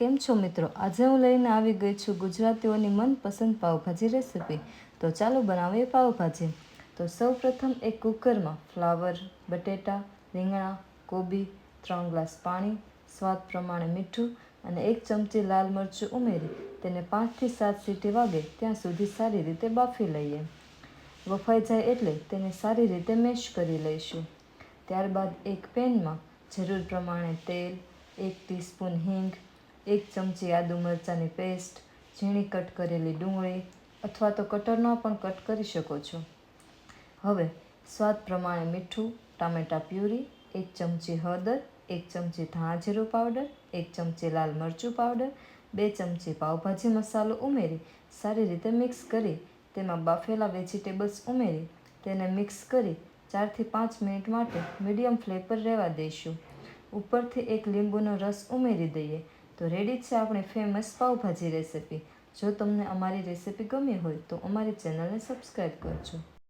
કેમ છો મિત્રો? આજે હું લઈને આવી ગઈ છું ગુજરાતીઓની મનપસંદ પાવભાજી રેસીપી. તો ચાલો બનાવીએ પાવભાજી તો સૌ પ્રથમ એક કુકરમાં ફ્લાવર, બટેટા, રીંગણા, કોબી, ત્રણ ગ્લાસ પાણી, સ્વાદ પ્રમાણે મીઠું અને એક ચમચી લાલ મરચું ઉમેરી તેને પાંચથી સાત સીટી વાગે ત્યાં સુધી સારી રીતે બાફી લઈએ. બફાઈ જાય એટલે તેને સારી રીતે મેશ કરી લઈશું. ત્યારબાદ એક પેનમાં જરૂર પ્રમાણે તેલ, એક ટીસ્પૂન હિંગ એક ચમચી આદુ મરચાંની પેસ્ટ, ઝીણી કટ કરેલી ડુંગળી અથવા તો કટરમાં પણ કટ કરી શકો છો. હવે, સ્વાદ પ્રમાણે મીઠું, ટામેટાં પ્યુરી, એક ચમચી હળદર, એક ચમચી ધાણા જીરું પાવડર, એક ચમચી લાલ મરચું પાવડર, બે ચમચી પાવભાજી મસાલો ઉમેરી સારી રીતે મિક્સ કરી તેમાં બાફેલા વેજીટેબલ્સ ઉમેરી તેને મિક્સ કરી ચારથી પાંચ મિનિટ માટે મીડિયમ ફ્લેમ પર રહેવા દઈશું. ઉપરથી એક લીંબુનો રસ ઉમેરી દઈએ. તો રેડી છે આપણી ફેમસ પાવભાજી રેસીપી જો તમને અમારી રેસીપી ગમી હોય તો અમારી ચેનલને સબસ્ક્રાઈબ કરજો.